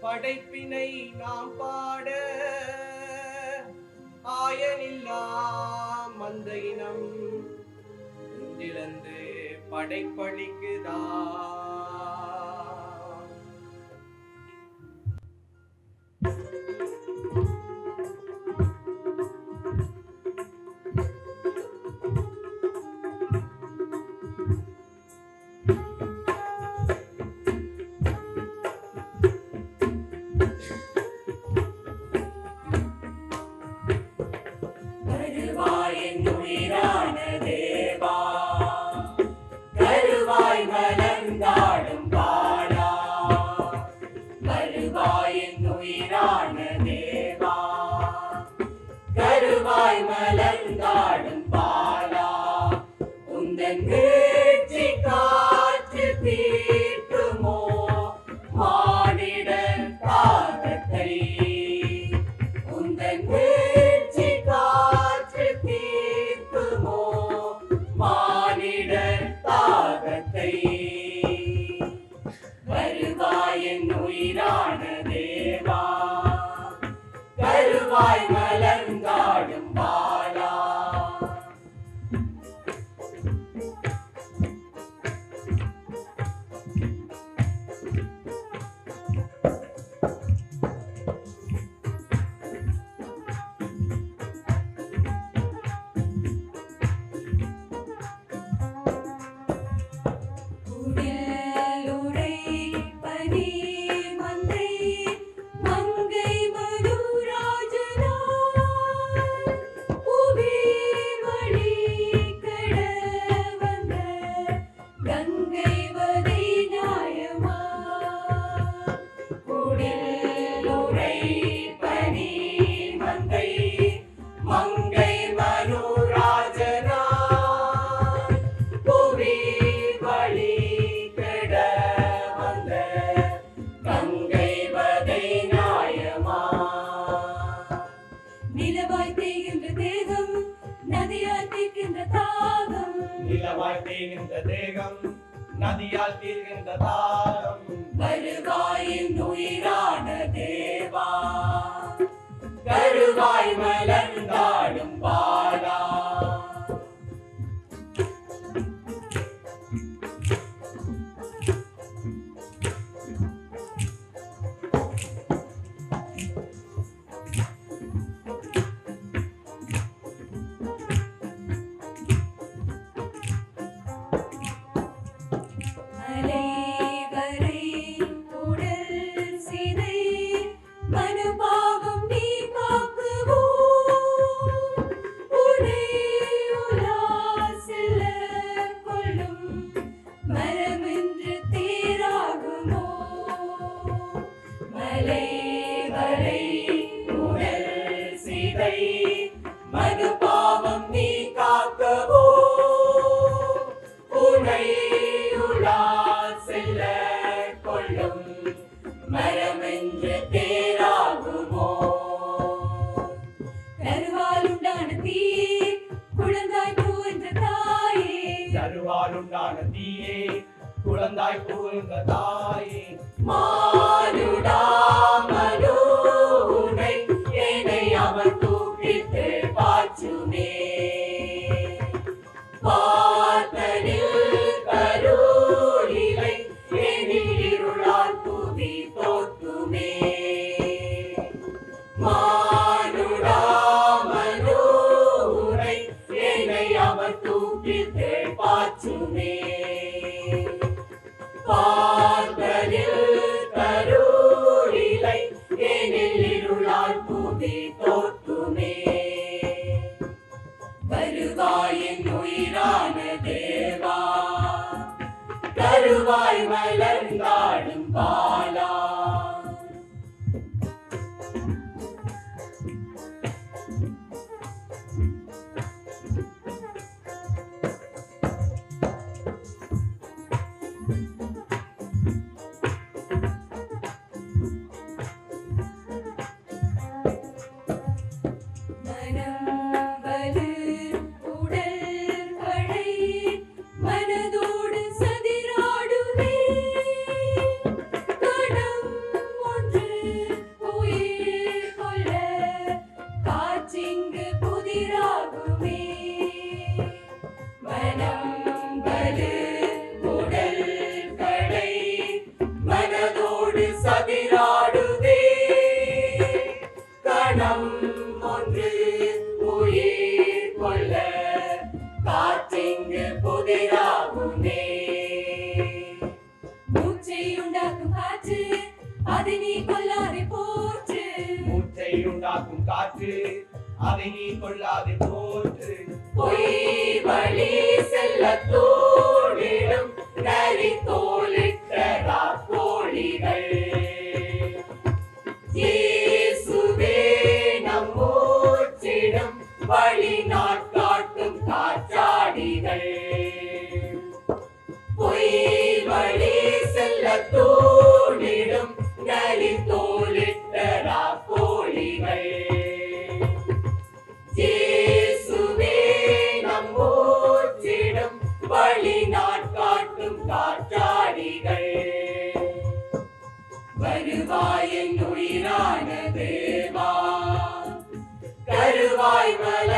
படைப்பினை நாம் பாட ஆயனில்லா மந்த இனம். இந்திலந்து படைப்பளிக்குதா and இந்த தேகம் நதியால் தீர்கின்றதா தாய் புகழ்க தாயே. மானுடா மனோனை என்னை அவர் தூக்கித்து பாச்சுமே பார்த்தனில் கருளிலை எனில் இருளால் புவி தோற்றுமே. மா காற்றிங்கு புதிராகுமே மூச்சை உண்டாக்கும் காற்று அதை நீ கொல்லாதே போற்று. மூச்சை உண்டாக்கும் காற்று அதை நீ கொள்ளாது போற்று. பொய் வழி செல்ல தோழிடும் நரி தோலிட்ட கோழிகள் இயேசுவே நம் மூச்சிடும் வழி நாட்காட்டும் கருவாய் மலர்ந்தாடும்